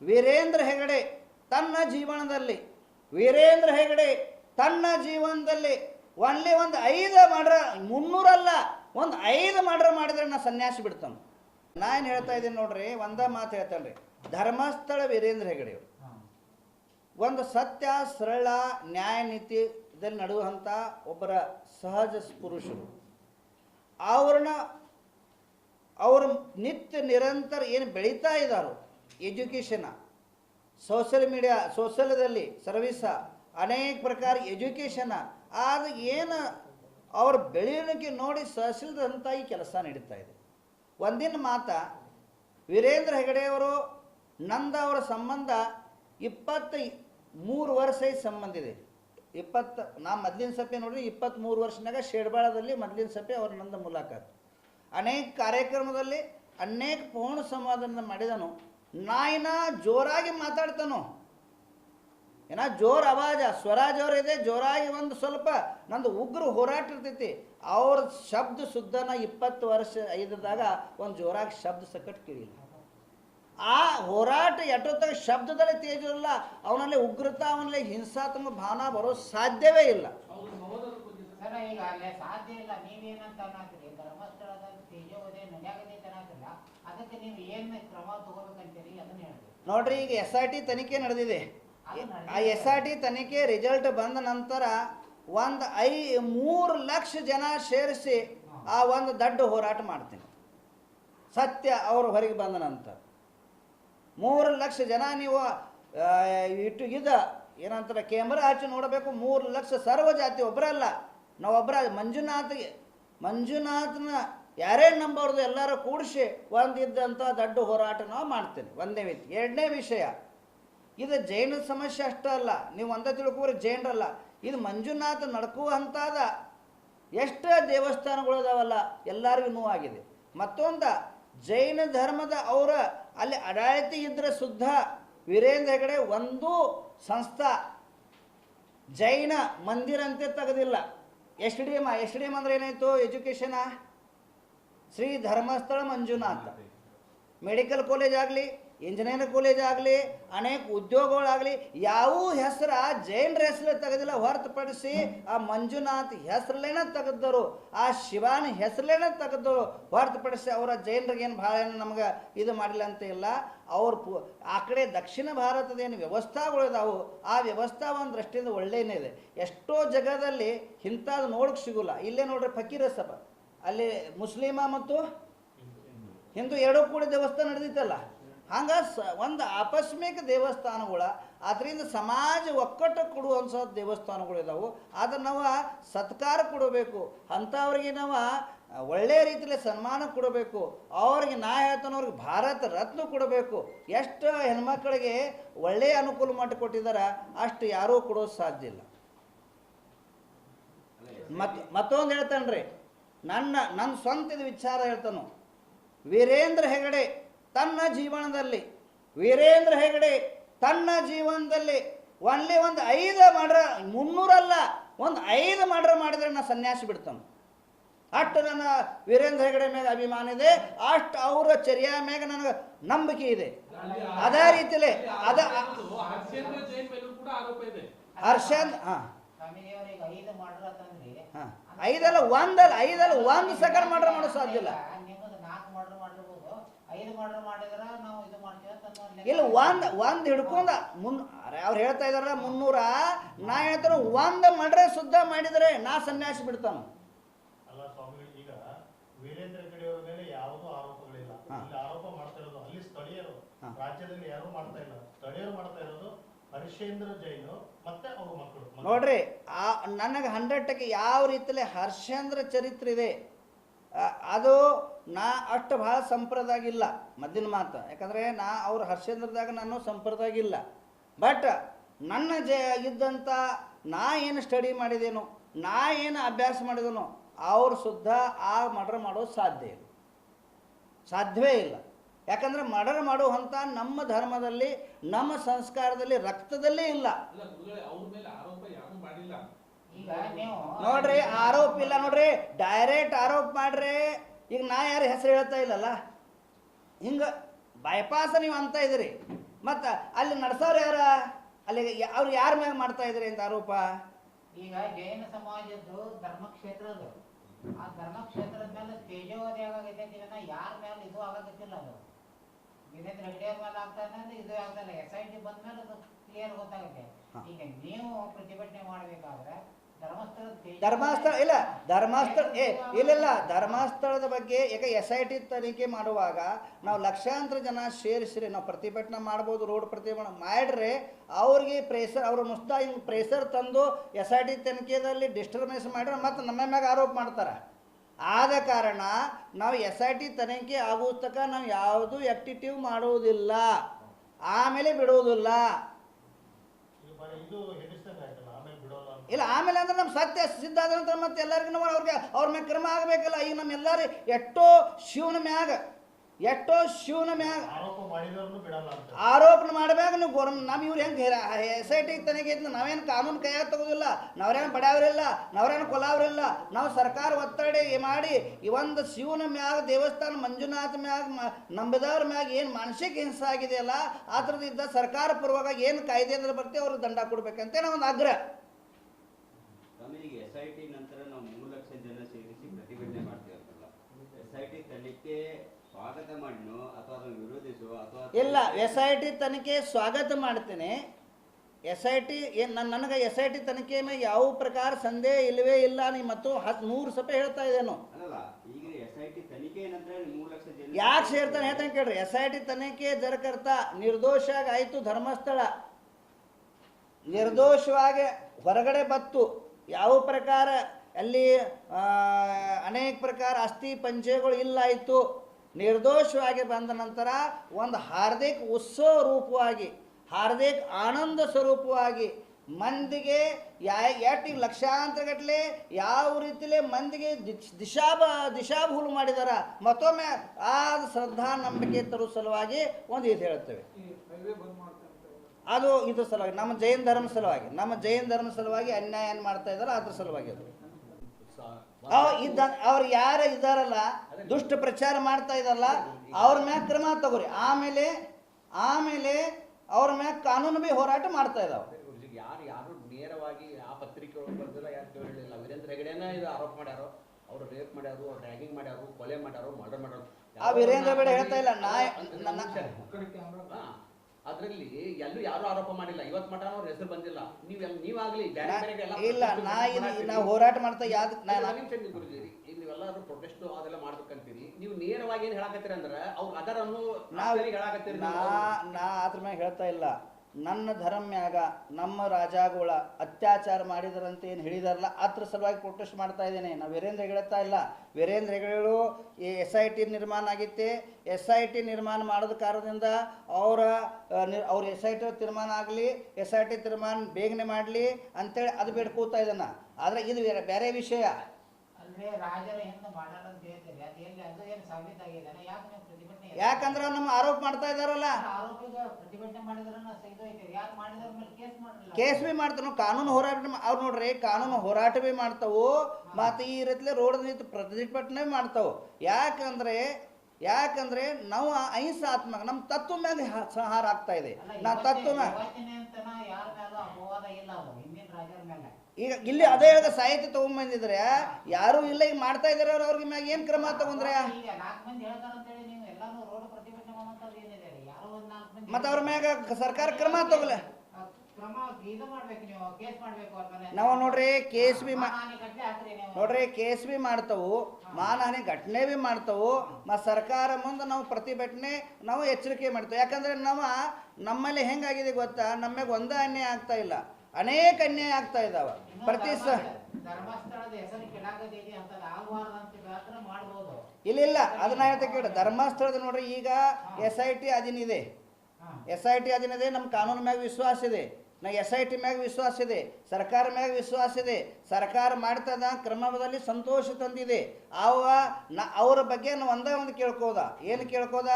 ವೀರೇಂದ್ರ ಹೆಗಡೆ ತನ್ನ ಜೀವನದಲ್ಲಿ ವೀರೇಂದ್ರ ಹೆಗಡೆ ತನ್ನ ಜೀವನದಲ್ಲಿ ಒನ್ಲಿ ಒಂದು ಐದು ಮಾಡ್ರ ಮುನ್ನೂರಲ್ಲ ಒಂದು ಐದು ಮಾಡ್ರ ಮಾಡಿದ್ರೆ ನಾ ಸನ್ಯಾಸಿ ಬಿಡ್ತಾನೆ. ನಾ ಏನು ಹೇಳ್ತಾ ಇದ್ದೀನಿ ನೋಡ್ರಿ ಒಂದ ಮಾತು ಹೇಳ್ತಾನೆ ರೀ ಧರ್ಮಸ್ಥಳ ವೀರೇಂದ್ರ ಹೆಗಡೆ ಅವ್ರು. ಒಂದು ಸತ್ಯ ಸರಳ ನ್ಯಾಯ ನೀತಿದಲ್ಲಿ ನಡುವಂಥ ಒಬ್ಬರ ಸಹಜ ಪುರುಷರು. ಅವ್ರನ್ನ ಅವರು ನಿತ್ಯ ನಿರಂತರ ಏನು ಬೆಳೀತಾ ಇದ್ದಾರೋ ಎಜುಕೇಷನ. ಸೋಷಲ್ ಮೀಡಿಯಾ, ಸೋಷಲ್ದಲ್ಲಿ ಸರ್ವಿಸ, ಅನೇಕ ಪ್ರಕಾರ ಎಜುಕೇಷನ. ಆದ ಏನು ಅವ್ರ ಬೆಳೆಯೋಕ್ಕೆ ನೋಡಿ ಸಹಸಿಲ್ದಂಥ ಈ ಕೆಲಸ ನಡೀತಾ ಇದೆ. ಒಂದಿನ ಮಾತ, ವೀರೇಂದ್ರ ಹೆಗಡೆಯವರು ನಂದ ಅವರ ಸಂಬಂಧ ಇಪ್ಪತ್ತ ಮೂರು ವರ್ಷ ಸಂಬಂಧ ಇದೆ. ಇಪ್ಪತ್ತು, ನಾ ಮೊದಲಿನ ಸಭೆ ನೋಡ್ರಿ ಇಪ್ಪತ್ತ್ಮೂರು ವರ್ಷನಾಗ ಶೇಡ್ಬಾಳದಲ್ಲಿ ಮೊದಲಿನ ಸಭೆ ಅವ್ರ ನಂದ ಮುಲಾಖಾತ್. ಅನೇಕ ಕಾರ್ಯಕ್ರಮದಲ್ಲಿ ಅನೇಕ ಪೂರ್ಣ ಸಂವಾದನ ಮಾಡಿದನು. ನಾ ಇನ್ನ ಜೋರಾಗಿ ಮಾತಾಡ್ತಾನು? ಏನ ಜೋರ್ ಅವಾಜ? ಸ್ವರ ಜೋರ್ ಇದೆ, ಜೋರಾಗಿ ಒಂದು ಸ್ವಲ್ಪ ನಂದು ಉಗ್ರ ಹೋರಾಟ ಇರ್ತೈತಿ. ಅವ್ರ ಶಬ್ದ ಶುದ್ಧನ ಇಪ್ಪತ್ತು ವರ್ಷ ಐದದಾಗ ಒಂದು ಜೋರಾಗಿ ಶಬ್ದ ಸಕಟ್ ಕೇಳಿಲ್ಲ. ಆ ಹೋರಾಟ ಎಟ್ಟೊತ್ತಾಗ ಶಬ್ದದಲ್ಲಿ ತೇಜ ಇಲ್ಲ ಅವನಲ್ಲಿ ಉಗ್ರತ, ಅವನಲ್ಲಿ ಹಿಂಸಾತ್ಮಕ ಭಾವನೆ ಬರೋ ಸಾಧ್ಯವೇ ಇಲ್ಲ. ಸಾಧ್ಯ ಇಲ್ಲ. ಹೇಳ್ರಿ ನೋಡ್ರಿ ಈಗ ಎಸ್ ಆರ್ ಟಿ ತನಿಖೆ ನಡೆದಿದೆ. ಆ ಎಸ್ ಆರ್ ಟಿ ತನಿಖೆ ರಿಸಲ್ಟ್ ಬಂದ ನಂತರ ಒಂದು ಐ ಮೂರು ಲಕ್ಷ ಜನ ಸೇರಿಸಿ ಆ ಒಂದು ದೊಡ್ಡ ಹೋರಾಟ ಮಾಡ್ತೀನಿ. ಸತ್ಯ ಅವರು ಹೊರಗೆ ಬಂದ ನಂತರ. ಮೂರು ಲಕ್ಷ ಜನ ನೀವು ಇಟ್ಟು ಇದ ಏನಂತಾರೆ ಕ್ಯಾಮ್ರಾ ಹಚ್ಚಿ ನೋಡಬೇಕು ಮೂರು ಲಕ್ಷ ಸರ್ವ ಜಾತಿ ಒಬ್ಬರಲ್ಲ ನಾವೊಬ್ಬರ ಮಂಜುನಾಥ್ಗೆ ಮಂಜುನಾಥ್ನ ಯಾರೇ ನಂಬರ್ದು, ಎಲ್ಲರೂ ಕೂಡಿಸಿ ಒಂದಿದ್ದಂಥ ದೊಡ್ಡ ಹೋರಾಟ ನಾವು ಮಾಡ್ತೇನೆ ಒಂದೇ ವಿಧ ಎರಡನೇ ವಿಷಯ, ಇದು ಜೈನ ಸಮಸ್ಯೆ ಅಷ್ಟೇ ಅಲ್ಲ. ನೀವು ಒಂದೇ ತಿಳ್ಕೋರಿ ಜೈನರಲ್ಲ. ಇದು ಮಂಜುನಾಥ ನಡ್ಕುವಂತಾದ ಎಷ್ಟೇ ಎಷ್ಟು ದೇವಸ್ಥಾನಗಳು ಇದಾವಲ್ಲ, ಎಲ್ಲರಿಗೂ ನೋವಾಗಿದೆ. ಮತ್ತೊಂದ, ಜೈನ ಧರ್ಮದ ಅವರ, ಅಲ್ಲಿ ಅಡಾಳತಿ ಇದ್ರೆ ಶುದ್ಧ ವೀರೇಂದ್ರ ಹೆಗಡೆ ಒಂದು ಸಂಸ್ಥಾ, ಜೈನ ಮಂದಿರ ಅಂತ ತೆಗೆದಿಲ್ಲ. S D M S D M ಅಂದ್ರೆ ಏನಾಯ್ತು education Shri Dharmasthala Manjunatha. Medical college ಆಗಲಿ ಇಂಜಿನಿಯರಿಂಗ್ ಕಾಲೇಜ್ ಆಗಲಿ, ಅನೇಕ ಉದ್ಯೋಗಗಳಾಗಲಿ ಯಾವ ಹೆಸರ ಜೈನರ ಹೆಸರು ತೆಗೆದಿಲ್ಲ. ಹೊರತುಪಡಿಸಿ ಆ ಮಂಜುನಾಥ್ ಹೆಸರಲ್ಲೇನ ತೆಗೆದರು ಆ ಶಿವಾನ ಹೆಸರಲ್ಲೇನ ತೆಗೆದರು ಹೊರತುಪಡಿಸಿ ಅವರ ಜೈನರಿಗೆ ಏನು ಭಾಳ ಏನು ನಮ್ಗೆ ಇದು ಮಾಡಿಲ್ಲ ಅಂತ ಇಲ್ಲ. ಅವ್ರ ಪು, ಆ ಕಡೆ ದಕ್ಷಿಣ ಭಾರತದ ಏನು ವ್ಯವಸ್ಥಾಗಳಿದಾವು ಆ ವ್ಯವಸ್ಥಾ ಒಂದು ದೃಷ್ಟಿಯಿಂದ ಒಳ್ಳೇನೇ ಇದೆ. ಎಷ್ಟೋ ಜಗದಲ್ಲಿ ಇಂಥದ್ದು ನೋಡಕ್ಕೆ ಸಿಗೋಲ್ಲ. ಇಲ್ಲೇ ನೋಡ್ರಿ ಫಕೀರ ಸಭಾ ಅಲ್ಲಿ ಮುಸ್ಲಿಮ ಮತ್ತು ಹಿಂದೂ ಎರಡೂ ಕೂಡ ದೇವಸ್ಥಾನ ನಡೆದಿತ್ತಲ್ಲ? ಹಂಗೆ ಸ, ಒಂದು ಆಕಸ್ಮಿಕ ದೇವಸ್ಥಾನಗಳ ಅದರಿಂದ ಸಮಾಜ ಒಕ್ಕಟ್ಟು ಕೊಡುವಂಥ ದೇವಸ್ಥಾನಗಳು ಇದಾವೆ. ಆದ್ರೆ ನಾವು ಸತ್ಕಾರ ಕೊಡಬೇಕು. ಅಂಥವ್ರಿಗೆ ನಾವು ಒಳ್ಳೆಯ ರೀತಿಯಲ್ಲಿ ಸನ್ಮಾನ ಕೊಡಬೇಕು. ಅವ್ರಿಗೆ ನಾ ಹೇಳ್ತಾನೆ ಅವ್ರಿಗೆ ಭಾರತ ರತ್ನ ಕೊಡಬೇಕು. ಎಷ್ಟು ಹೆಣ್ಮಕ್ಳಿಗೆ ಒಳ್ಳೆಯ ಅನುಕೂಲ ಮಾಡಿಕೊಟ್ಟಿದ್ದಾರೆ ಅಷ್ಟು ಯಾರೂ ಕೊಡೋದು ಸಾಧ್ಯ ಇಲ್ಲ. ಮತ್, ಮತ್ತೊಂದು ಹೇಳ್ತಾನೆ ರೀ ನನ್ನ ನನ್ನ ಸ್ವಂತದ ವಿಚಾರ ಹೇಳ್ತಾನು. ವೀರೇಂದ್ರ ಹೆಗಡೆ ತನ್ನ ಜೀವನದಲ್ಲಿ ವೀರೇಂದ್ರ ಹೆಗಡೆ ತನ್ನ ಜೀವನದಲ್ಲಿ ಒನ್ಲಿ ಒಂದು ಐದು ಮಾಡ್ರ ಮುನ್ನೂರಲ್ಲ ಒಂದು ಐದು ಮಾಡ್ರ ಮಾಡಿದ್ರೆ ನಾ ಸನ್ಯಾಸಿ ಬಿಡ್ತಾನೆ. ಅಷ್ಟು ನನ್ನ ವೀರೇಂದ್ರ ಹೆಗಡೆ ಮೇಲೆ ಅಭಿಮಾನ ಇದೆ ಅಷ್ಟು ಅವರ ಚರ್ಯ ಮೇಲೆ ನನಗೆ ನಂಬಿಕೆ ಇದೆ. ಅದೇ ರೀತಿಲಿ ಅದ ಹರ್ಷೇಂದ್ರ ಜೈನ್ ಮೇಲೂ ಕೂಡ ಆರೋಪ ಇದೆ. ಹರ್ಷನ್ ಹಾಂ. ಐದಲ್ಲ ಒಂದಲ್ಲ ಐದಲ್ಲ ಒಂದು ಸೆಕೆಂಡ್ ಮಾಡ್ರ ಮಾಡೋ ಸಾಧ್ಯ ಇಲ್ಲ. ನಿಮ್ಮದು ನಾಲ್ಕು ಮಾಡ್ರ ಮಾಡಿರ್ಬೋದು. ಐದು ಮಾಡ್ರ ಮಾಡಿದ್ರ ನಾವು ಇದು ಮಾಡ್ತೀವಿ ಅಂತ ಅನ್ನೋ ಲೆಕ್ಕ. ಇಲ್ಲ ಒಂದ್ ಒಂದ್ ಹಿಡ್ಕೊಂಡ ಮುನ್ ಅವ್ರು ಹೇಳ್ತಾ ಇದಾರಲ್ಲ ಮುನ್ನೂರ ನಾ ಹೇಳ್ತಾರ ಒಂದ್ ಮಾಡ್ರೆ ಶುದ್ಧ ಮಾಡಿದ್ರೆ ನಾ ಸನ್ಯಾಸಿ ಬಿಡ್ತಾನ. ಅಲ್ಲ ಸ್ವಾಮಿ ಈಗ ವೀರೇಂದ್ರ ಹೆಗಡೆಯವರ ಮೇಲೆ ಯಾವುದೂ ಆರೋಪಗಳಿಲ್ಲ. ಇಲ್ಲಿ ಆರೋಪ ಮಾಡ್ತಾ ಅಲ್ಲಿ ಸ್ಥಳೀಯರು. ರಾಜ್ಯದಲ್ಲಿ ಯಾರು ಮಾಡ್ತಾ ಇಲ್ಲ. ಸ್ಥಳೀಯರು ಮಾಡ್ತಾ ಇರೋದು ಹರಿಶೇಂದ್ರ ಜೈನು ನೋಡ್ರಿ, ಆ, ನನಗೆ ಹಂಡ್ರೆಡ್ ಟಕ್ಕೆ ಯಾವ ರೀತಿಯಲ್ಲಿ ಹರ್ಷೇಂದ್ರ ಚರಿತ್ರೆ ಇದೆ ಅದು ನಾ ಅಷ್ಟು ಭಾಳ ಸಂಪ್ರದಾಯ ಇಲ್ಲ, ಮದ್ದಿನ ಮಾತು. ಯಾಕಂದರೆ ನಾ ಅವ್ರ ಹರ್ಷೇಂದ್ರದಾಗ ನಾನು ಸಂಪ್ರದಾಯ ಇಲ್ಲ. ಬಟ್ ನನ್ನ ಜ ಇದ್ದಂಥ ನಾ ಏನು ಸ್ಟಡಿ ಮಾಡಿದೇನೋ, ನಾ ಏನು ಅಭ್ಯಾಸ ಮಾಡಿದೇನೋ, ಅವ್ರು ಶುದ್ಧ ಆ ಮರ್ಡರ್ ಮಾಡೋದು ಸಾಧ್ಯ ಇಲ್ಲ. ಸಾಧ್ಯವೇ ಇಲ್ಲ. ಯಾಕಂದರೆ ಮರ್ಡರ್ ಮಾಡುವಂಥ ನಮ್ಮ ಧರ್ಮದಲ್ಲಿ ನಮ್ಮ ಸಂಸ್ಕಾರದಲ್ಲಿ ರಕ್ತದಲ್ಲೇ ಇಲ್ಲ. ಮೇಲೆ ನೋಡ್ರಿ ಆರೋಪ ಇಲ್ಲ ನೋಡ್ರಿ ಡೈರೆಕ್ಟ್ ಆರೋಪ ಮಾಡ್ರಿ. ಈಗ ನಾ ಯಾರು ಹೆಸರು ಹೇಳ್ತಾ ಇಲ್ಲಲ್ಲ? ಹಿಂಗ ಬೈಪಾಸ್ ನೀವು ಅಂತ ಇದ್ರಿ ಮತ್ತು ಅಲ್ಲಿ ನಡ್ಸೋರು ಯಾರ? ಅಲ್ಲಿ ಅವ್ರು ಯಾರ ಮ್ಯಾಗ ಮಾಡ್ತಾ ಇದ್ರಿ ಅಂತ ಆರೋಪ? ಈಗ ಜೈನ ಸಮಾಜದ್ದು ಧರ್ಮಕ್ಷೇತ್ರದ ಆ ಧರ್ಮಕ್ಷೇತ್ರದ ಮೇಲೆ ತೇಜೋವಧಿ ಅಂತೀವನ್ನ ಯಾರ ಮೇಲೆ ಇದು ಆಗಕತ್ತಿಲ್ಲ ಅದು. ವೀರೇಂದ್ರ ಹೆಗ್ಡೆ ಅವ್ರ ಮೇಲೆ ಆಗ್ತಾ ಇದೆ ಅಂದ್ರೆ ಇದು ಆಗ್ತಲ್ಲ ಎಸ್ ಐ ಟಿ ಅದು ಕ್ಲಿಯರ್ ಗೊತ್ತಾಗುತ್ತೆ. ಈಗ ನೀವು ಪ್ರತಿಭಟನೆ ಮಾಡ್ಬೇಕಾದ್ರೆ ಧರ್ಮಸ್ಥಳ ಇಲ್ಲ ಧರ್ಮಸ್ಥಳ ಏ ಇಲ್ಲ ಧರ್ಮಸ್ಥಳದ ಬಗ್ಗೆ ಈಗ ಎಸ್ ಐ ಟಿ ತನಿಖೆ ಮಾಡುವಾಗ ನಾವು ಲಕ್ಷಾಂತರ ಜನ ಸೇರಿಸ್ರಿ ನಾವು ಪ್ರತಿಭಟನೆ ಮಾಡ್ಬೋದು ರೋಡ್ ಪ್ರತಿಭಟನೆ ಮಾಡ್ರೆ ಅವ್ರಿಗೆ ಪ್ರೆಸರ್ ಅವ್ರ ನುಸ್ತಾ ಹಿಂಗೆ ಪ್ರೆಸರ್ ತಂದು ಎಸ್ ಐ ಟಿ ತನಿಖೆದಲ್ಲಿ ಡಿಸ್ಟರ್ಬೆನ್ಸ್ ಮಾಡ್ರೆ ಮತ್ತೆ ನಮ್ಮ ಮ್ಯಾಗ ಆರೋಪ ಮಾಡ್ತಾರೆ. ಆದ ಕಾರಣ ನಾವು ಎಸ್ ಐ ಟಿ ತನಿಖೆ ಆಗೋ ತನಕ ನಾವು ಯಾವುದು ಆಕ್ಟಿಟಿವ್ ಮಾಡುವುದಿಲ್ಲ. ಆಮೇಲೆ ಬಿಡುವುದಿಲ್ಲ. ಇಲ್ಲ ಆಮೇಲೆ ಅಂದ್ರೆ ನಮ್ಮ ಸತ್ಯ ಸಿದ್ಧ ಆದ ನಂತರ ಮತ್ತೆ ಎಲ್ಲರಿಗೂ ಅವ್ರಿಗೆ ಅವ್ರ ಮ್ಯಾಗ ಕ್ರಮ ಆಗಬೇಕಲ್ಲ. ಈಗ ನಮ್ಮೆಲ್ಲರೂ ಎಷ್ಟೋ ಶಿವನ ಮ್ಯಾಗ ಎಷ್ಟೋ ಶಿವನ ಮ್ಯಾಗ ಆರೋಪ ಮಾಡಿದವ್ರನ್ನು ಬಿಡಲ್ಲ ಅಂತ ಆರೋಪಣೆ ಮಾಡಬೇಕು ನೀವು ಗೋರ್ ನಮ್ಮ ಇವ್ರು ಹೆಂಗೆ ಎಸ್ ಐ ಟಿ ತನಿಖೆ ಇದ್ದು ನಾವೇನು ಕಾನೂನು ಕೈಯಾಗ ತಗೋದಿಲ್ಲ ನಾವ್ರೇನು ಬಡಾವ್ರಿಲ್ಲ ನಾವ್ರೇನು ಕೊಲಾವ್ರಿಲ್ಲ ನಾವು ಸರ್ಕಾರ ಒತ್ತಡ ಮಾಡಿ ಈ ಒಂದು ಶಿವನ ಮ್ಯಾಗ ದೇವಸ್ಥಾನ ಮಂಜುನಾಥ ಮ್ಯಾಗ ಮ- ನಂಬಿದವ್ರ ಮ್ಯಾಗ ಏನು ಮಾನಸಿಕ ಹಿಂಸೆ ಆಗಿದೆಯಲ್ಲ ಆ ಥರದಿದ್ದ ಸರ್ಕಾರ ಪೂರ್ವಾಗ ಏನು ಕಾಯ್ದೆ ಅಂದ್ರೆ ಬರ್ತೀವಿ ಅವ್ರಿಗೆ ದಂಡ ಕೊಡ್ಬೇಕಂತ ನಾವು ಒಂದು ಆಗ್ರಹ ಸ್ವಾಮಿ ಈಗ ಎಸ್ ಐ ಟಿ ನಂತರ ನಾವು ಮೂರು ಲಕ್ಷ ಜನ ಸೇರಿಸಿ ಪ್ರತಿಭಟನೆ ಮಾಡ್ತೀವಲ್ಲ ಎಸ್ ಐ ಟಿ ತನಿಖೆ ಸ್ವಾಗತ ಮಾಡಿನೋ ಅಥವಾ ಅದನ್ನು ವಿರೋಧಿಸೋ ಅಥವಾ ಇಲ್ಲ ಎಸ್ ಐ ಟಿ ತನಿಖೆ ಸ್ವಾಗತ ಮಾಡ್ತೇನೆ. ಎಸ್ ಐ ಟಿ ಏನು ನನ್ನ ನನಗೆ ಎಸ್ ಐ ಟಿ ತನಿಖೆ ಮೇಲೆ ಯಾವ ಪ್ರಕಾರ ಸಂದೇಹ ಇಲ್ಲವೇ ಇಲ್ಲ ನೀ ಮತ್ತು ಹತ್ತು ನೂರು ಸಪೆ ಹೇಳ್ತಾ ಇದ್ದೇನು. ಜನ ಯಾಕೆ ಸೇರ್ತಾನೆ ಹೇಳ್ತಾನೆ ಕೇಳ್ರಿ. ಎಸ್ ಐ ಟಿ ತನಿಖೆ ಜರಕರ್ತ ನಿರ್ದೋಷ ಆಯಿತು ಧರ್ಮಸ್ಥಳ. ನಿರ್ದೋಷವಾಗಿ ಹೊರಗಡೆ ಬತ್ತು. ಯಾವ ಪ್ರಕಾರ ಅಲ್ಲಿ ಅನೇಕ ಪ್ರಕಾರ ಅಸ್ಥಿ ಪಂಚೆಗಳು ಇಲ್ಲ ಆಯಿತು ನಿರ್ದೋಷವಾಗಿ ಬಂದ ನಂತರ ಒಂದು ಹಾರ್ದಿಕ್ ಉತ್ಸವ ರೂಪವಾಗಿ ಹಾರ್ದಿಕ್ ಆನಂದ ಸ್ವರೂಪವಾಗಿ ಮಂದಿಗೆ ಯಾ ಎಷ್ಟು ಲಕ್ಷಾಂತರ ಗಟ್ಟಲೆ ಯಾವ ರೀತಿಲಿ ಮಂದಿಗೆ ದಿಶ್- ದಿಶಾಬ ದಿಶಾಭೂಲು ಮಾಡಿದಾರ ಮತ್ತೊಮ್ಮೆ ಆ ಶ್ರದ್ಧಾ ನಂಬಿಕೆ ತರುವ ಸಲುವಾಗಿ ಒಂದು ಇದು ಹೇಳ್ತೇವೆ ಅದು ಇದ್ರ ಸಲುವಾಗಿ ನಮ್ಮ ಜೈನ ಧರ್ಮ ಸಲುವಾಗಿ ನಮ್ಮ ಜೈನ ಧರ್ಮ ಸಲುವಾಗಿ ಅನ್ಯಾಯ ಏನು ಮಾಡ್ತಾ ಇದ್ದಾರೆ ಅದ್ರ ಸಲುವಾಗಿ ಅದು. ಅವ್ ಇದ್ದ ಅವ್ರು ಯಾರ ಇದ್ದಾರಲ್ಲ ದುಷ್ಟ ಪ್ರಚಾರ ಮಾಡ್ತಾ ಇದಾರಲ್ಲ ಅವ್ರ ಮ್ಯಾಗ ಕ್ರಮ ತಗೋರಿ. ಆಮೇಲೆ ಆಮೇಲೆ ಅವ್ರ ಮ್ಯಾಗ ಕಾನೂನು ಬಿ ಹೋರಾಟ ಮಾಡ್ತಾ ಇದಾವ. ಯಾರು ಯಾರು ನೇರವಾಗಿ ಆ ಪತ್ರಿಕೆ ಒಳಗೆ ಬರ್ದಿಲ್ಲ ಯಾರು ಹೇಳಿಲ್ಲ. ವೀರೇಂದ್ರ ಹೆಗಡೆನ ಇದು ಆರೋಪ ಮಾಡ್ಯಾರೋ ಅವ್ರು ರೇಪ್ ಮಾಡ್ಯಾರು ಅವ್ರು ರ್ಯಾಗಿಂಗ್ ಮಾಡ್ಯಾರು ಕೊಲೆ ಮಾಡ್ಯಾರು ಮರ್ಡರ್ ಮಾಡ್ಯಾರು. ಆ ವೀರೇಂದ್ರ ಬೇಡ ಹೇಳ್ತಾ ಇಲ್ಲ, ನಾ- ನನ್ನ- ಅದರಲ್ಲಿ ಎಲ್ಲೂ ಯಾರು ಆರೋಪ ಮಾಡಿಲ್ಲ. ಇವತ್ ಮಠ ಅವ್ರ ಹೆಸರು ಬಂದಿಲ್ಲ. ನೀವ್ ನೀವಾಗ್ಲಿ ಬೇರೆ ಇಲ್ಲ ನಾ ಇದು ನಾವು ಹೋರಾಟ ಮಾಡ್ತಾ ಯಾವ್ದು ನಾನು ಒಂದ್ ನಿಮಿಷ ಗುರುಜಿ ಈಗ ನೀವೆಲ್ಲರೂ ಪ್ರೊಟೆಸ್ಟ್ ಅದೆಲ್ಲ ಮಾಡ್ಬೇಕಂತೀರಿ. ನೀವು ನೇರವಾಗಿ ಏನ್ ಹೇಳಕತ್ತೀರಿ ಅಂದ್ರ ಅವ್ರು ಅದರನ್ನು ಹೇಳಕತ್ತೀರಿ ನಾವು ಹೇಳಾಕತ್ತೀರಿ ನಾ. ನಾ ಅದ್ರ ಮ್ಯಾಗ ಹೇಳ್ತಾ ಇಲ್ಲ. ನನ್ನ ಧರ್ಮ್ಯಾಗ ನಮ್ಮ ರಾಜಾಗಳ ಅತ್ಯಾಚಾರ ಮಾಡಿದರಂತ ಏನು ಹೇಳಿದಾರಲ್ಲ, ಅದ್ರ ಸಲುವಾಗಿ ಪ್ರೊಟೆಸ್ಟ್ ಮಾಡ್ತಾ ಇದ್ದೇನೆ. ನಾವು ವೀರೇಂದ್ರ ಹೇಳ್ತಾ ಇಲ್ಲ. ವೀರೇಂದ್ರ ಹೆಗಡೆಗಳು ಈ ಎಸ್ ಐ ಟಿ ನಿರ್ಮಾಣ ಆಗಿತ್ತೆ. ಎಸ್ ಐ ಟಿ ನಿರ್ಮಾಣ ಮಾಡೋದ ಕಾರಣದಿಂದ ಅವರ ಅವ್ರ ಎಸ್ ಐ ಟಿ ತೀರ್ಮಾನ ಆಗಲಿ ಎಸ್ ಐ ಟಿ ತೀರ್ಮಾನ ಬೇಗನೆ ಮಾಡಲಿ ಅಂತೇಳಿ ಅದು ಬೇಡ್ಕೋತಾ ಇದ್ದಾನೆ. ಆದರೆ ಇದು ಬೇರೆ ಬೇರೆ ವಿಷಯ. ಯಾಕಂದ್ರೆ ನಮ್ಮ ಆರೋಪ ಮಾಡ್ತಾ ಇದಾರಲ್ಲ ಕೇಸ್ ಬಿ ಮಾಡ್ತಾನು ಕಾನೂನು ಹೋರಾಟ ಅವ್ರು ನೋಡ್ರಿ ಕಾನೂನು ಹೋರಾಟ ಬಿ ಮಾಡ್ತಾವು. ಮತ್ತು ಈ ರೀತಿಲಿ ರೋಡ್ ನಿಂತು ಪ್ರತಿಭಟನೆ ಮಾಡ್ತಾವು. ಯಾಕಂದ್ರೆ ಯಾಕಂದ್ರೆ ನಾವು ಅಹಿಂಸಾತ್ಮಕ ನಮ್ಮ ತತ್ವ ಮೇಲೆ ಸಂಹಾರ ಆಗ್ತಾ ಇದೆ. ನಾ ತತ್ವ ಮೇಲೂ. ಈಗ ಇಲ್ಲಿ ಅದೇ ಹೇಳಿದ ಸಾಹಿತ್ಯ ತಗೊಂಡ್ಬಂದಿದ್ರೆ ಯಾರು ಇಲ್ಲ ಈಗ ಮಾಡ್ತಾ ಇದಾರೆ ಅವ್ರ ಅವ್ರಿಗೆ ಮ್ಯಾಗ ಏನ್ ಕ್ರಮ ತಗೊಂಡ್ರೆ? ಮತ್ತ ಅವ್ರ ಮ್ಯಾಗ ಸರ್ಕಾರ ಕ್ರಮ ತಗೊಲ್ಲ ನೀವು ನೋಡ್ರಿ ಕೇಸ್ ಬಿ ನೋಡ್ರಿ ಕೇಸ್ ಬಿ ಮಾಡ್ತಾವು ಮಾನಹಾನಿ ಘಟನೆ ಬಿ ಮಾಡ್ತಾವು ಮತ್ತು ಸರ್ಕಾರ ಮುಂದೆ ನಾವು ಪ್ರತಿಭಟನೆ ನಾವು ಎಚ್ಚರಿಕೆ ಮಾಡ್ತೇವೆ. ಯಾಕಂದ್ರೆ ನಾವು ನಮ್ಮಲ್ಲಿ ಹೆಂಗಾಗಿದೆ ಗೊತ್ತಾ? ನಮಗೆ ಒಂದೇ ಅನ್ಯಾಯ ಆಗ್ತಾ ಇಲ್ಲ. ಅನೇಕ ಅನ್ಯಾಯ ಆಗ್ತಾ ಇದಾವ. ಇನ್ನು ಪ್ರತಿ ಸ ಇಲ್ಲ ಇಲ್ಲ ಅದನ್ನ ಹೇಳ್ತಾ ಕೇಳ. ಧರ್ಮಸ್ಥಳದ ನೋಡ್ರಿ ಈಗ ಎಸ್ ಐ ಟಿ ಅಧೀನ ಇದೆ. ಹಾ. ಎಸ್ ಐ ಟಿ ಅಧೀನ ಇದೆ ನಮ್ಮ ಕಾನೂನು ಮ್ಯಾಗ ವಿಶ್ವಾಸ ಇದೆ. ನಾ ಎಸ್ ಐ ಟಿ ಮ್ಯಾಗ ವಿಶ್ವಾಸ ಇದೆ ಸರ್ಕಾರ ಮ್ಯಾಗ ವಿಶ್ವಾಸ ಇದೆ. ಸರ್ಕಾರ ಮಾಡ್ತದ ಕ್ರಮದಲ್ಲಿ ಸಂತೋಷ ತಂದಿದೆ. ಅವ ನ ಅವ್ರ ಬಗ್ಗೆ ನಾವು ಒಂದೇ ಒಂದು ಕೇಳ್ಕೋದ ಏನು ಕೇಳ್ಕೋದ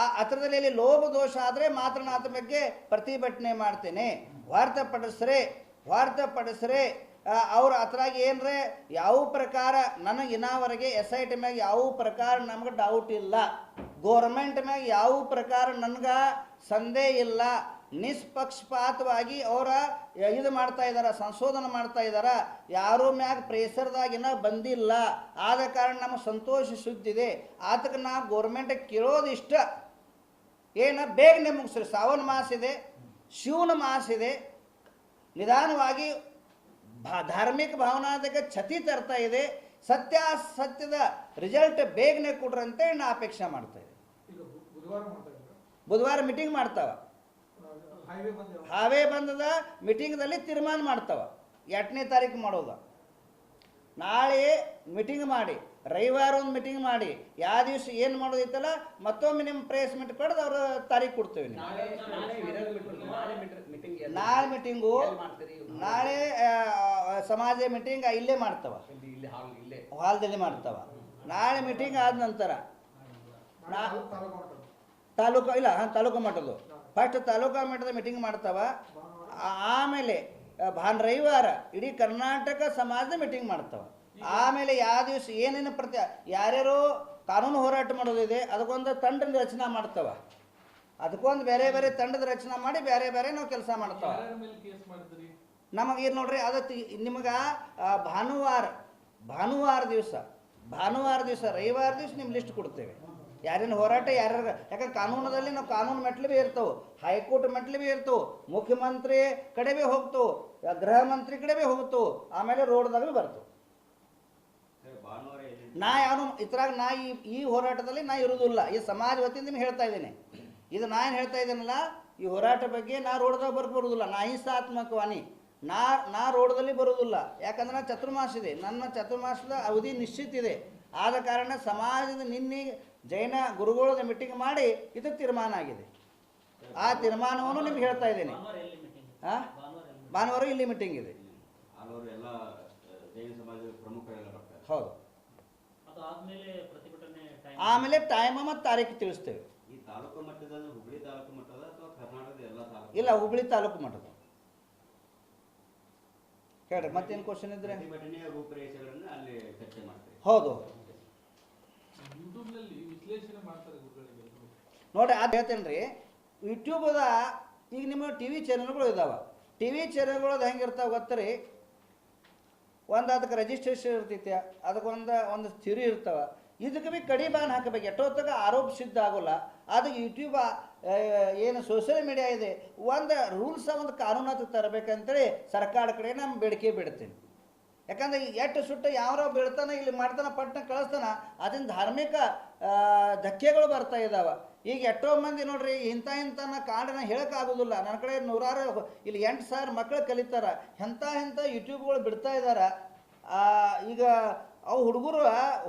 ಆ ಹತ್ರದಲ್ಲಿ ಲೋಭ ದೋಷ ಆದರೆ ಮಾತ್ರ ನಾ ಅದ್ರ ಬಗ್ಗೆ ಪ್ರತಿಭಟನೆ ಮಾಡ್ತೇನೆ. ವಾರ್ತ ಪಡಿಸ್ರೆ ಅವ್ರ ಹತ್ರಾಗ ಏನ್ರೆ, ಯಾವ ಪ್ರಕಾರ ನನಗೆ ಇನ್ನವರೆಗೆ ಎಸ್ ಐ ಟಿ ಮ್ಯಾಗ ಯಾವ ಪ್ರಕಾರ ನಮ್ಗೆ ಡೌಟ್ ಇಲ್ಲ. ಗೋರ್ಮೆಂಟ್ ಮ್ಯಾಗ ಯಾವ ಪ್ರಕಾರ ನನ್ಗೆ ಸಂದೇಹ ಇಲ್ಲ. ನಿಷ್ಪಕ್ಷಪಾತವಾಗಿ ಅವರ ಇದು ಮಾಡ್ತಾ ಇದ್ದಾರೆ ಸಂಶೋಧನೆ ಮಾಡ್ತಾ ಇದ್ದಾರೆ ಯಾರೂ ಮ್ಯಾಗ ಪ್ರೇಸರ್ದಾಗಿನ ಬಂದಿಲ್ಲ. ಆದ ಕಾರಣ ನಮಗೆ ಸಂತೋಷ ಸುದ್ದಿದೆ. ಆತಕ್ಕೆ ನಾವು ಗೋರ್ಮೆಂಟ್ ಕೇಳೋದು ಇಷ್ಟ. ಏನ ಬೇಗನೆ ಮುಗಿಸ್ರಿ. ಸಾವನ್ ಮಾಸ ಇದೆ ಶಿವನ ಮಾಸಿದೆ ನಿಧಾನವಾಗಿ ಭಾ ಧಾರ್ಮಿಕ ಭಾವನಾದಾಗ ಛತಿ ತರ್ತಾ ಇದೆ. ಸತ್ಯಾಸತ್ಯದ ರಿಸಲ್ಟ್ ಬೇಗನೆ ಕೊಡ್ರಿ ಅಂತೇಳಿ ನಾ ಅಪೇಕ್ಷೆ ಮಾಡ್ತಾ ಇದ್ದೆ ಬುಧವಾರ ಮೀಟಿಂಗ್ ಮಾಡ್ತಾವ. ಹೈವೇ ಬಂದ ಹಾವೇ ಬಂದದ ಮೀಟಿಂಗ್ದಲ್ಲಿ ತೀರ್ಮಾನ ಮಾಡ್ತಾವ. ಎಂಟನೇ ತಾರೀಕು ಮಾಡೋದು? ನಾಳೆ ಮೀಟಿಂಗ್ ಮಾಡಿ ರವಿವಾರ ಒಂದು ಮೀಟಿಂಗ್ ಮಾಡಿ ಯಾವ ದಿವಸ ಏನು ಮಾಡೋದಿತ್ತಲ್ಲ ಮತ್ತೊಮ್ಮೆ ನಿಮ್ಮ ಪ್ರೇಸ್ ಮೀಟ್ ಪಡೆದು ಅವ್ರ ತಾರೀಕು ಕೊಡ್ತೇವೆ ನಾಳೆ ಮೀಟಿಂಗ್ ನಾಳೆ ಸಮಾಜ ಮೀಟಿಂಗ್ ಇಲ್ಲೇ ಮಾಡ್ತಾವ. ಇಲ್ಲಿ ಇಲ್ಲಿ ಹಾಲ್ ಇಲ್ಲೇ. ಹಾಲ್ದಲ್ಲಿ ಮಾಡ್ತಾವ. ನಾಳೆ ಮೀಟಿಂಗ್ ಆದ ನಂತರ. ತಾಲೂಕು ಇಲ್ಲ ಹಾಂ ತಾಲೂಕು ಮಟ್ಟದ್ದು. ಫಸ್ಟ್ ತಾಲೂಕು ಮಟ್ಟದ ಮೀಟಿಂಗ್ ಮಾಡ್ತಾವ. ಆಮೇಲೆ ಭಾನ್ ರವಿವಾರ ಇಡೀ ಕರ್ನಾಟಕ ಸಮಾಜದ ಮೀಟಿಂಗ್ ಮಾಡ್ತಾವ. ಆಮೇಲೆ ಯಾವ ದಿವಸ ಏನೇನು ಪ್ರತಿ ಯಾರ್ಯಾರು ಕಾನೂನು ಹೋರಾಟ ಮಾಡೋದಿದೆ ಅದಕ್ಕೊಂದು ತಂಡದ ರಚನೆ ಮಾಡ್ತಾವ. ಅದಕ್ಕೊಂದು ಬೇರೆ ಬೇರೆ ತಂಡದ ರಚನೆ ಮಾಡಿ ಬೇರೆ ಬೇರೆ ನಾವು ಕೆಲಸ ಮಾಡ್ತಾವ. ನಮಗೆ ಏನು ನೋಡ್ರಿ ಅದು ನಿಮಗೆ ಭಾನುವಾರ ಭಾನುವಾರ ದಿವಸ ಭಾನುವಾರ ದಿವಸ ರವಿವಾರ ದಿವಸ ನಿಮ್ಮ ಲಿಸ್ಟ್ ಕೊಡ್ತೇವೆ. ಯಾರೇನು ಹೋರಾಟ ಯಾರ್ಯಾರ? ಯಾಕಂದ್ರೆ ಕಾನೂನದಲ್ಲಿ ನಾವು ಕಾನೂನು ಮೆಟ್ಲು ಭೀ ಇರ್ತವೆ, ಹೈಕೋರ್ಟ್ ಮೆಟ್ಲು ಭೀ ಇರ್ತವೆ, ಮುಖ್ಯಮಂತ್ರಿ ಕಡೆ ಭೀ ಹೋಗ್ತವೆ, ಗೃಹ ಮಂತ್ರಿ ಕಡೆ ಭೀ ಹೋಗ್ತವೆ, ಆಮೇಲೆ ರೋಡ್ದಾಗ ಭೀ ಬರ್ತವೆ. ನಾ ಯಾರು, ಇದ್ರಾಗ ನಾ ಈ ಈ ಹೋರಾಟದಲ್ಲಿ ನಾ ಇರುವುದಿಲ್ಲ ಈ ಸಮಾಜ ವತಿಯಿಂದ ಹೇಳ್ತಾ ಇದ್ದೀನಿ. ಇದು ನಾ ಏನು ಹೇಳ್ತಾ ಇದ್ದೀನಲ್ಲ, ಈ ಹೋರಾಟ ಬಗ್ಗೆ ನಾ ರೋಡ್ದಾಗ ಬರ್ಕ ಬರುವುದಿಲ್ಲ ನಾ ಅಹಿಂಸಾತ್ಮಕವಾಣಿ ನಾ ನಾ ರೋಡ್ದಲ್ಲಿ ಬರುವುದಿಲ್ಲ ಯಾಕಂದ್ರೆ ನಾ ಚತುರ್ಮಾಸ ಇದೆ ನನ್ನ ಚತುರ್ಮಾಸದ ಅವಧಿ ನಿಶ್ಚಿತ ಇದೆ. ಆದ ಕಾರಣ ಸಮಾಜದ ನಿನ್ನೆ ಜೈನ ಗುರುಗಳದ ಮೀಟಿಂಗ್ ಮಾಡಿ ಇದು ತೀರ್ಮಾನ ಆಗಿದೆ. ಆ ತೀರ್ಮಾನವನ್ನು ನಿಮ್ಗೆ ಹೇಳ್ತಾ ಇದ್ದೀನಿ. ಆ? ಭಾನುವಾರ ಇಲ್ಲಿ ಮೀಟಿಂಗ್ ಇದೆ. ಹೌದು. ಆಮೇಲೆ ಟೈಮ್ ಮತ್ತು ತಾರೀಕು ತಿಳಿಸ್ತೇವೆ. ಇಲ್ಲ ಹುಬ್ಳಿ ತಾಲೂಕು ಮಟ್ಟದ. ಹೇಳ್ರಿ ಮತ್ತೇನು ಕ್ವಶನ್ ಇದ್ರೆ? ಹೌದು ಯೂಟ್ಯೂಬ್ನಲ್ಲಿ ವಿಶ್ಲೇಷಣೆ ಮಾಡ್ತಾರೆ ಗುರುಗಳಿಗೆ ನೋಡ್ರಿ ಅದು ಹೇಳ್ತೇನೆ ರೀ ಯೂಟ್ಯೂಬದ ಈಗ ನಿಮ್ಮ ಟಿ ವಿ ಚಾನಲ್ಗಳು ಟಿವಿ ಟಿ ವಿ ಚಾನೆಲ್ಗಳದ್ದು ಹೆಂಗಿರ್ತಾವೆ ಗೊತ್ತರಿ? ಒಂದು ಅದಕ್ಕೆ ರಿಜಿಸ್ಟ್ರೇಷನ್ ಇರ್ತೈತೆ ಅದಕ್ಕೊಂದು ಒಂದು ಥಿರಿ ಇರ್ತಾವೆ. ಇದಕ್ಕೆ ಭೀ ಕಡಿ ಬಾನ್ ಹಾಕಬೇಕು. ಎಷ್ಟೊತ್ತಾಗ ಆರೋಪ ಸಿದ್ಧ ಆಗೋಲ್ಲ. ಅದಕ್ಕೆ ಯೂಟ್ಯೂಬ ಏನು ಸೋಷಿಯಲ್ ಮೀಡಿಯಾ ಇದೆ. ಒಂದು ರೂಲ್ಸ ಒಂದು ಕಾನೂನು ಹತ್ರ ತರಬೇಕಂತೇಳಿ ಸರ್ಕಾರ ಕಡೆ ನಮ್ಮ ಬೇಡಿಕೆ ಬಿಡ್ತೀನಿ ಯಾಕಂದ್ರೆ ಎಷ್ಟು ಸುಟ್ಟು ಯಾರೋ ಬೀಳ್ತಾನೆ, ಇಲ್ಲಿ ಮಾಡ್ತಾನೆ ಪಟ್ಟನ ಕಳಿಸ್ತಾನ, ಅದನ್ನು ಧಾರ್ಮಿಕ ಧಕ್ಕೆಗಳು ಬರ್ತಾ ಇದ್ದಾವೆ ಈಗ ಎಷ್ಟೋ ಮಂದಿ ನೋಡ್ರಿ, ಇಂಥ ಇಂಥನ ಕಾಡನ್ನ ಹೇಳೋಕ್ಕಾಗೋದಿಲ್ಲ ನನ್ನ ಕಡೆ ನೂರಾರು, ಇಲ್ಲಿ ಎಂಟು ಸಾವಿರ ಮಕ್ಕಳು ಕಲಿತಾರ. ಎಂಥ ಎಂಥ ಯೂಟ್ಯೂಬ್ಗಳು ಬಿಡ್ತಾ ಇದ್ದಾರೆ ಈಗ ಅವು ಹುಡುಗರು,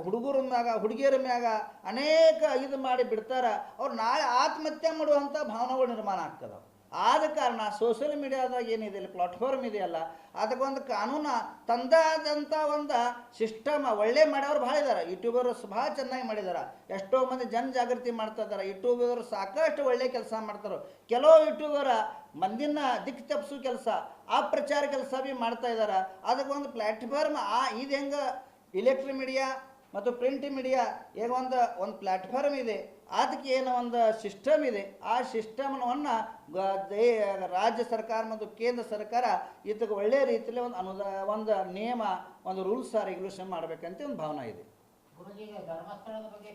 ಹುಡುಗರ ಮ್ಯಾಗ, ಹುಡುಗಿಯರ ಮ್ಯಾಗ ಅನೇಕ ಇದು ಮಾಡಿ ಬಿಡ್ತಾರ. ಅವ್ರು ನಾಳೆ ಆತ್ಮಹತ್ಯೆ ಮಾಡುವಂಥ ಭಾವನೆಗಳು ನಿರ್ಮಾಣ ಆಗ್ತದೆ ಆದ ಕಾರಣ ಸೋಷಿಯಲ್ ಮೀಡಿಯಾದಾಗ ಏನಿದೆ ಪ್ಲಾಟ್ಫಾರ್ಮ್ ಇದೆಯಲ್ಲ ಅದಕ್ಕೊಂದು ಕಾನೂನು ತಂದಾದಂಥ ಒಂದು ಸಿಸ್ಟಮ್ ಒಳ್ಳೆ ಮಾಡೋರು ಭಾಳ ಇದ್ದಾರೆ ಯೂಟ್ಯೂಬರ್ಸ್ ಭಾಳ ಚೆನ್ನಾಗಿ ಮಾಡಿದ್ದಾರೆ ಎಷ್ಟೋ ಮಂದಿ ಜನ ಜಾಗೃತಿ ಮಾಡ್ತಾ ಇದ್ದಾರೆ ಯೂಟ್ಯೂಬರ್ ಸಾಕಷ್ಟು ಒಳ್ಳೆ ಕೆಲಸ ಮಾಡ್ತಾರೆ. ಕೆಲವು ಯೂಟ್ಯೂಬರ ಮಂದಿನ ದಿಕ್ಕು ತಪ್ಪಿಸೋ ಕೆಲಸ, ಆ ಪ್ರಚಾರ ಕೆಲಸ ಭೀ ಮಾಡ್ತಾ ಇದ್ದಾರೆ ಅದಕ್ಕೊಂದು ಪ್ಲಾಟ್ಫಾರ್ಮ್, ಆ, ಇದು ಹೆಂಗೆ ಇಲೆಕ್ಟ್ರಿಕ್ ಮೀಡಿಯಾ ಮತ್ತು ಪ್ರಿಂಟ್ ಮೀಡಿಯಾ ಈಗ ಒಂದು ಒಂದು ಪ್ಲ್ಯಾಟ್ಫಾರ್ಮ್ ಇದೆ. ಅದಕ್ಕೆ ಏನೋ ಒಂದು ಸಿಸ್ಟಮ್ ಇದೆ. ಆ ಸಿಸ್ಟಮ್ನವನ್ನು ರಾಜ್ಯ ಸರ್ಕಾರ ಮತ್ತು ಕೇಂದ್ರ ಸರ್ಕಾರ ಇದಕ್ಕೆ ಒಳ್ಳೆಯ ರೀತಿಯಲ್ಲಿ ಒಂದು ಅನುದ, ಒಂದು ನಿಯಮ, ಒಂದು ರೂಲ್ಸ್ ರೆಗ್ಯುಲೇಷನ್ ಮಾಡಬೇಕಂತ ಒಂದು ಭಾವನೆ ಇದೆ. ಧರ್ಮಸ್ಥಳದ ಬಗ್ಗೆ